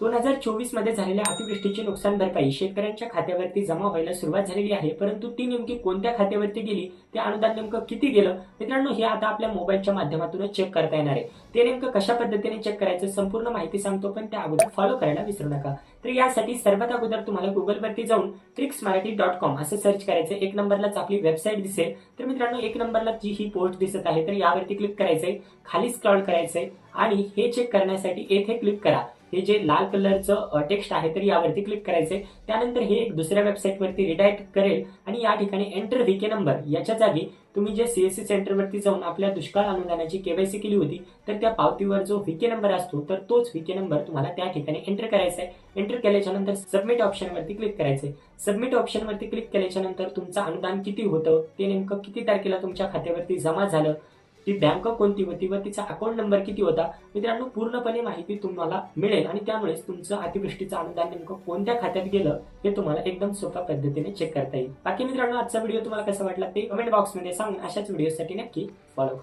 दोन हजार चोवीसमध्ये झालेल्या अतिवृष्टीची नुकसान भरपाई शेतकऱ्यांच्या खात्यावरती जमा व्हायला सुरुवात झालेली आहे परंतु ती नेमकी कोणत्या खात्यावरती गेली ते अनुदान नेमकं किती गेलं? मित्रांनो हे आता आपल्या मोबाईलच्या माध्यमातूनच चेक करता येणार आहे. ते नेमकं कशा पद्धतीने चेक करायचं संपूर्ण माहिती सांगतो पण त्या अगोदर फॉलो करायला विसरू नका. तर यासाठी सर्वात अगोदर तुम्हाला गुगलवरती जाऊन ट्रिक्स मराठी डॉट कॉम असं सर्च करायचं. एक नंबरलाच आपली वेबसाईट दिसेल. तर मित्रांनो एक नंबरला जी ही पोस्ट दिसत आहे तर यावरती क्लिक करायचंय. खाली स्क्रॉल करायचंय. आणि हे चेक करण्यासाठी येथे क्लिक करा. हे जे लाल कलरचं टेक्स्ट आहे तर यावरती क्लिक करायचंय. त्यानंतर हे एक दुसऱ्या वेबसाईटवरती रिडायरेक्ट करेल आणि या ठिकाणी एंटर व्हीके नंबर याच्या जागी तुम्ही जे सीएससी सेंटरवरती जाऊन आपल्या दुष्काळ अनुदानाची केवायसी केली होती तर त्या पावतीवर जो व्हीके नंबर असतो तर तोच व्हीके नंबर तुम्हाला त्या ठिकाणी एंटर करायचा आहे एंटर केल्याच्यानंतर सबमिट ऑप्शनवरती क्लिक करायचंय. सबमिट ऑप्शनवरती क्लिक केल्याच्यानंतर तुमचं अनुदान किती होतं ते नेमकं किती तारखेला तुमच्या खात्यावरती जमा झालं ती बँक कोणती होती व तिचा अकाउंट नंबर किती होता मित्रांनो पूर्णपणे माहिती तुम्हाला मिळेल. आणि त्यामुळेच तुमचं अतिवृष्टीचं अनुदान नेमकं कोणत्या खात्यात गेलं हे तुम्हाला एकदम सोप्या पद्धतीने चेक करता येईल. बाकी मित्रांनो आजचा व्हिडिओ तुम्हाला कसा वाटला ते कमेंट बॉक्समध्ये सांगून अशाच व्हिडिओसाठी नक्की फॉलो